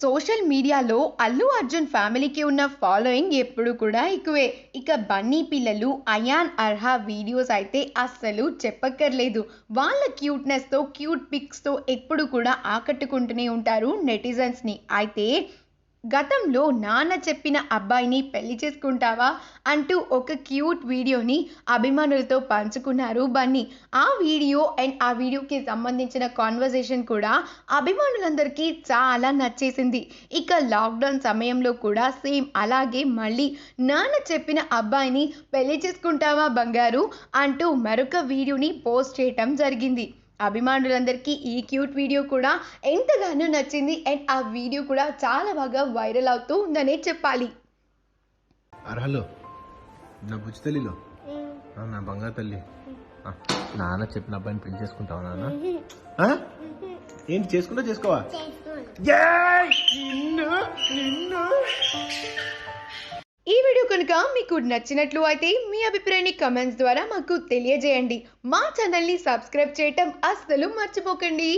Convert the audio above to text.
Social మీడియాలో అల్లు అర్జున్ ఫ్యామిలీకి ఉన్న ఫాలోయింగ్ ఎప్పుడు కూడా ఎక్కువే. ఇక బన్నీ పిల్లలు అయాన్ అర్హా వీడియోస్ అయితే అస్సలు చెప్పక్కర్లేదు. వాళ్ళ క్యూట్నెస్తో క్యూట్ పిక్స్తో ఎప్పుడు కూడా ఆకట్టుకుంటూనే ఉంటారు నెటిజన్స్ని. అయితే గతంలో నాన్న చెప్పిన అబ్బాయిని పెళ్ళి చేసుకుంటావా అంటూ ఒక క్యూట్ వీడియోని అభిమానులతో పంచుకున్నారు బన్నీ. ఆ వీడియో అండ్ ఆ వీడియోకి సంబంధించిన కాన్వర్జేషన్ కూడా అభిమానులందరికీ చాలా నచ్చేసింది. ఇక లాక్డౌన్ సమయంలో కూడా సేమ్ అలాగే మళ్ళీ నాన్న చెప్పిన అబ్బాయిని పెళ్ళి చేసుకుంటావా బంగారు అంటూ మరొక వీడియోని పోస్ట్ చేయటం జరిగింది. అభిమానులందరికీ ఈ క్యూట్ వీడియో కూడా ఎంతగానో నచ్చింది. అండ్ ఆ వీడియో కూడా చాలా బాగా వైరల్ అవుతూ ఉందనే చెప్పాలి. అర్హలో? నా బుజ్జి తల్లిలో? ఆ, నా బంగారు తల్లి. ఆ, నాన్న చెప్పిన అబ్బాయిని పెళ్ళి చేసుకుంటావా నాన్న? ఆ? ఏంటి చేసుకుంటా చేసుకోవా! నిన్ను నిన్ను. కనుక మీకు నచ్చినట్లు అయితే మీ అభిప్రాయాన్ని కమెంట్స్ ద్వారా మాకు తెలియజేయండి. మా ఛానల్ని సబ్స్క్రైబ్ చేయటం అస్సలు మర్చిపోకండి.